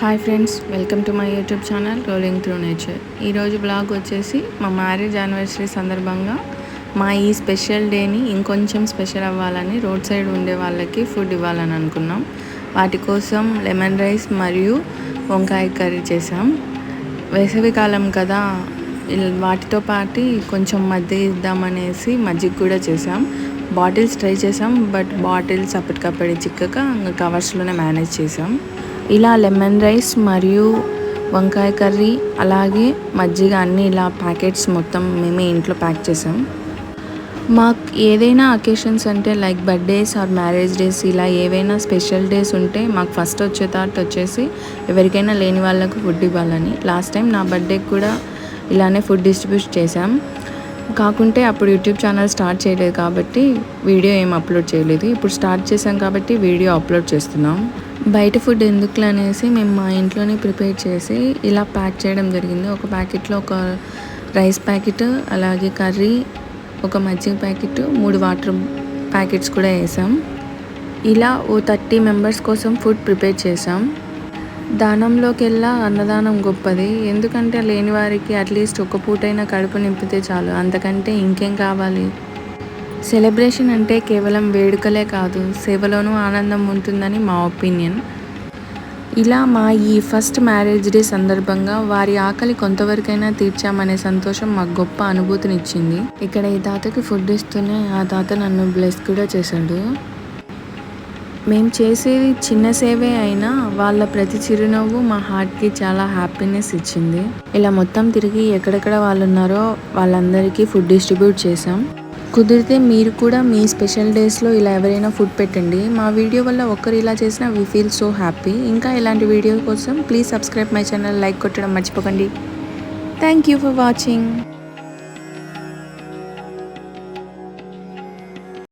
Hi friends welcome to my YouTube channel rolling through nature ఈరోజు blog వచ్చేసి మా marriage anniversary సందర్భంగా మా ఈ స్పెషల్ డేని ఇంకొంచెం స్పెషల్ అవ్వాలని రోడ్ సైడ్ ఉండే వాళ్ళకి ఫుడ్ ఇవ్వాలని అనుకున్నాం. వాటి కోసం లెమన్ రైస్ మరియు వంకాయ కర్రీ చేసాం వేసవికాలం కదా వాటితో పాటు కొంచెం మధ్య ఇద్దామనేసి మజ్జిగ కూడా చేసాం బాటిల్స్ ట్రై చేసాం బట్ బాటిల్స్ అప్పటికప్పటి చిక్కక ఇంకా కవర్స్లోనే మేనేజ్ చేసాం ఇలా లెమన్ రైస్ మరియు వంకాయ కర్రీ అలాగే మజ్జిగ అన్నీ ఇలా ప్యాకెట్స్ మొత్తం మేమే ఇంట్లో ప్యాక్ చేసాం. మాకు ఏదైనా అకేషన్స్ అంటే like birthdays or marriage days ఇలా ఏవైనా స్పెషల్ డేస్ ఉంటే మాకు ఫస్ట్ వచ్చే థాట్ వచ్చేసి ఎవరికైనా లేని వాళ్ళకు ఫుడ్ ఇవ్వాలని. లాస్ట్ టైం నా బర్త్డేకి కూడా ఇలానే ఫుడ్ డిస్ట్రిబ్యూట్ చేశాం. కాకుంటే అప్పుడు యూట్యూబ్ ఛానల్ స్టార్ట్ చేయలేదు కాబట్టి వీడియో ఏం అప్లోడ్ చేయలేదు. ఇప్పుడు స్టార్ట్ చేసాం కాబట్టి వీడియో అప్లోడ్ చేస్తున్నాం. బయట ఫుడ్ ఎందుకులే అనేసి మేము మా ఇంట్లోనే ప్రిపేర్ చేసి ఇలా ప్యాక్ చేయడం జరిగింది. ఒక ప్యాకెట్లో ఒక రైస్ ప్యాకెట్ అలాగే కర్రీ ఒక మజ్జిగ ప్యాకెట్ మూడు వాటర్ ప్యాకెట్స్ కూడా వేసాం. ఇలా ఓ థర్టీ మెంబర్స్ కోసం ఫుడ్ ప్రిపేర్ చేసాం. దానంలోకెల్లా అన్నదానం గొప్పది. ఎందుకంటే లేని వారికి అట్లీస్ట్ ఒక పూటైనా కడుపు నింపితే చాలు. అంతకంటే ఇంకేం కావాలి? సెలబ్రేషన్ అంటే కేవలం వేడుకలే కాదు సేవలోనూ ఆనందం ఉంటుందని మా ఒపీనియన్ ఇలా మా ఈ ఫస్ట్ మ్యారేజ్ డే సందర్భంగా వారి ఆకలి కొంతవరకైనా తీర్చామనే సంతోషం మాకు గొప్ప అనుభూతినిచ్చింది. ఇక్కడ ఈ తాతకి ఫుడ్ ఇస్తూనే ఆ తాత నన్ను బ్లెస్ కూడా చేశాడు. మేము చేసేది చిన్న సేవే అయినా వాళ్ళ ప్రతి చిరునవ్వు మా హార్ట్కి చాలా హ్యాపీనెస్ ఇచ్చింది. ఇలా మొత్తం తిరిగి ఎక్కడెక్కడ వాళ్ళు ఉన్నారో వాళ్ళందరికీ ఫుడ్ డిస్ట్రిబ్యూట్ చేసాం కుదిరితే మీరు కూడా మీ స్పెషల్ డేస్లో ఇలా ఎవరైనా ఫుడ్ పెట్టండి. మా వీడియో వల్ల ఒక్కరు ఇలా చేసినా వీ ఫీల్ సో హ్యాపీ. ఇంకా ఇలాంటి వీడియో కోసం please subscribe my channel like కొట్టడం మర్చిపోకండి. Thank you for watching.